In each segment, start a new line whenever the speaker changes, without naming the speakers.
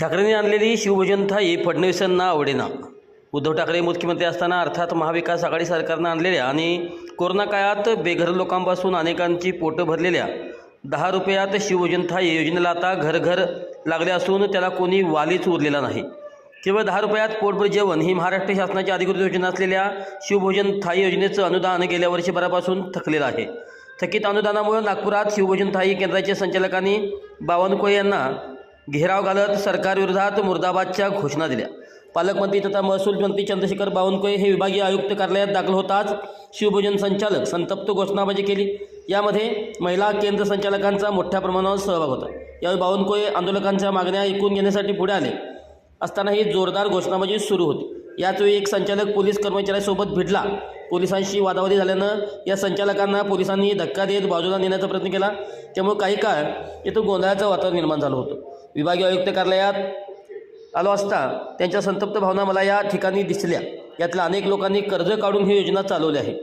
ठाकरेंनी आणलेली शिवभोजन थाळी फडणवीसांना आवडेना. उद्धव ठाकरे मुख्यमंत्री असताना अर्थात महाविकास आघाडी सरकारनं आणलेल्या आणि कोरोना काळात बेघर लोकांपासून अनेकांची पोटं भरलेल्या दहा रुपयात शिवभोजन थाळी योजनेला आता घरघर लागले असून त्याला कोणी वालीच उरलेला नाही. केवळ दहा रुपयात पोटभर जेवण ही महाराष्ट्र शासनाची अधिकृत योजना असलेल्या शिवभोजन थाळी योजनेचं अनुदान गेल्या वर्षभरापासून थकलेलं आहे. थकीत अनुदानामुळे नागपुरात शिवभोजन थाळी केंद्राच्या संचालकांनी बावनकुळे यांना घेराव घालत सरकारविरोधात मुर्दाबादच्या घोषणा दिल्या. पालकमंत्री तथा महसूल मंत्री चंद्रशेखर बावनकुळे हे विभागीय आयुक्त कार्यालयात दाखल होताच शिवभोजन संचालक संतप्त घोषणाबाजी केली. यामध्ये महिला केंद्र संचालकांचा मोठ्या प्रमाणावर सहभाग होता. यावेळी बावनकुळे आंदोलकांच्या मागण्या ऐकून घेण्यासाठी पुढे आले असतानाही जोरदार घोषणाबाजी सुरू होती. याचवेळी एक संचालक पोलीस कर्मचाऱ्यासोबत भिडला. पोलिसांशी वादावादी झाल्यानं या संचालकांना पोलिसांनी धक्का देत बाजूला नेण्याचा प्रयत्न केला. त्यामुळे काही काळ इथं गोंधळाचं वातावरण निर्माण झालं होतं. विभागीय आयुक्त कार्यालयात आलो असता त्यांच्या संतप्त भावना मला या ठिकाणी दिसल्या. यातल्या अनेक लोकांनी कर्ज काढून ही योजना चालवली आहे.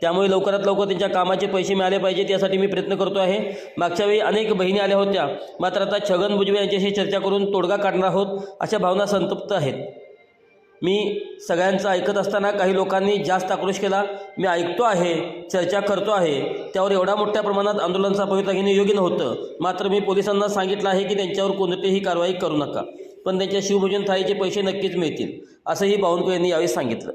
त्यामुळे लवकरात लवकर त्यांच्या कामाचे पैसे मिळाले पाहिजेत यासाठी मी प्रयत्न करतो आहे. मागच्या वेळी अनेक बहिणी आल्या होत्या. मात्र आता छगन भुजबळ यांच्याशी चर्चा करून तोडगा काढणार आहोत अशा भावना संतप्त आहेत. मी सगळ्यांचं ऐकत असताना काही लोकांनी जास्त आक्रोश केला. मी ऐकतो आहे चर्चा करतो आहे. त्यावर एवढा मोठ्या प्रमाणात आंदोलनाचा पवित्रा घेणे योग्य नव्हतं. मात्र मी पोलिसांना सांगितलं आहे की त्यांच्यावर कोणतीही कारवाई करू नका. पण त्यांच्या शिवभोजन थाळीचे पैसे नक्कीच मिळतील असंही बावनकुळे यांनी यावेळी सांगितलं.